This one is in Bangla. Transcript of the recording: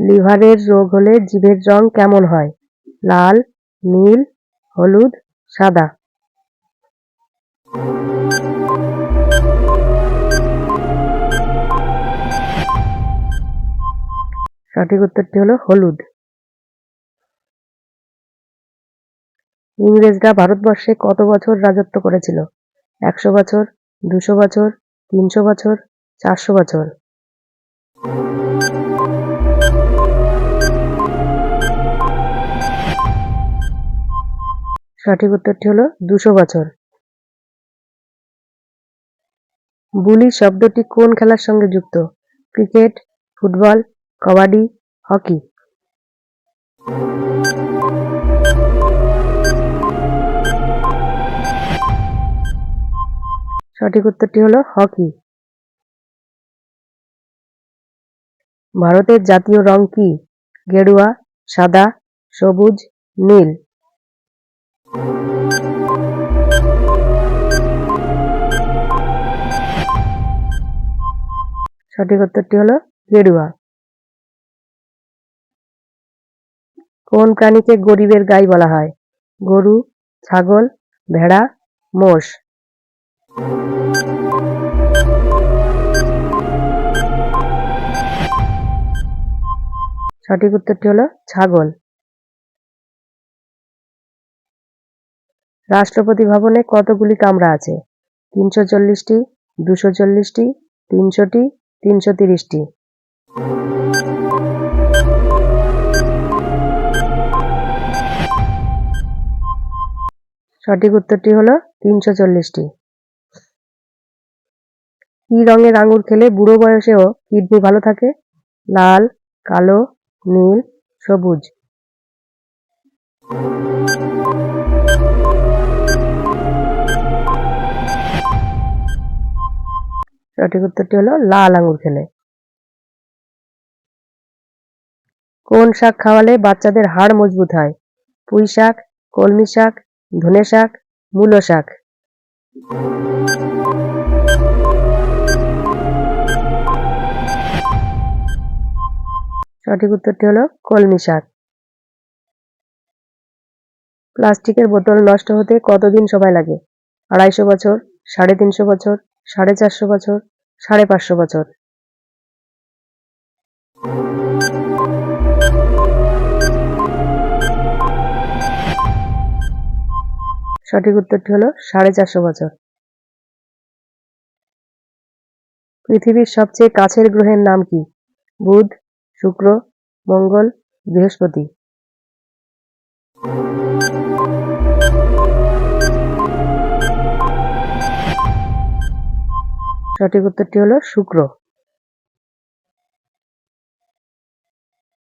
লিভারের রোগ হলে জিভের রং কেমন হয়? লাল, নীল, হলুদ, সাদা। সঠিক উত্তরটি হলো হলুদ। ইংরেজরা ভারতবর্ষে কত বছর রাজত্ব করেছিল? একশো বছর, দুশো বছর, তিনশো বছর, চারশো বছর? সঠিক উত্তরটি হলো দুশো বছর। বুলি শব্দটি কোন খেলার সঙ্গে যুক্ত? Cricket, football, kabaddi, hockey. সঠিক উত্তরটি হলো হকি। ভারতের জাতীয় রং কি? গেরুয়া, সাদা, সবুজ, নীল। সঠিক উত্তরটি হলো গেরুয়া কোন প্রাণীকে গরিবের গাই বলা হয়? গরু, ছাগল, ভেড়া, মোষ। সঠিক উত্তরটি হলো ছাগল। রাষ্ট্রপতি ভবনে কতগুলি কামরা আছে? তিনশো চল্লিশটি, দুশো চল্লিশটি, তিনশোটি, তিনশো তিরিশটি। সঠিক উত্তরটি হলো তিনশো চল্লিশটি। কি রঙের আঙুর খেলে বুড়ো বয়সেও কিডনি ভালো থাকে? লাল, কালো, নীল, সবুজ। সঠিক উত্তরটি হলো লাল আঙুর খেলে। কোন শাক খাওয়ালে বাচ্চাদের হাড় মজবুত হয়? পুঁই শাক, কলমি শাক, ধনে শাক, মূলো শাক। সঠিক উত্তরটি হলো কলমি শাক। প্লাস্টিকের বোতল নষ্ট হতে কতদিন সময় লাগে? আড়াইশো বছর, সাড়ে তিনশো বছর, সাড়ে চারশো বছর, সাড়ে পাঁচশো বছর? সঠিক উত্তরটি হলো সাড়ে চারশো বছর। পৃথিবীর সবচেয়ে কাছের গ্রহের নাম কি? বুধ, শুক্র, মঙ্গল, বৃহস্পতি। সঠিক উত্তরটি হলো শুক্র।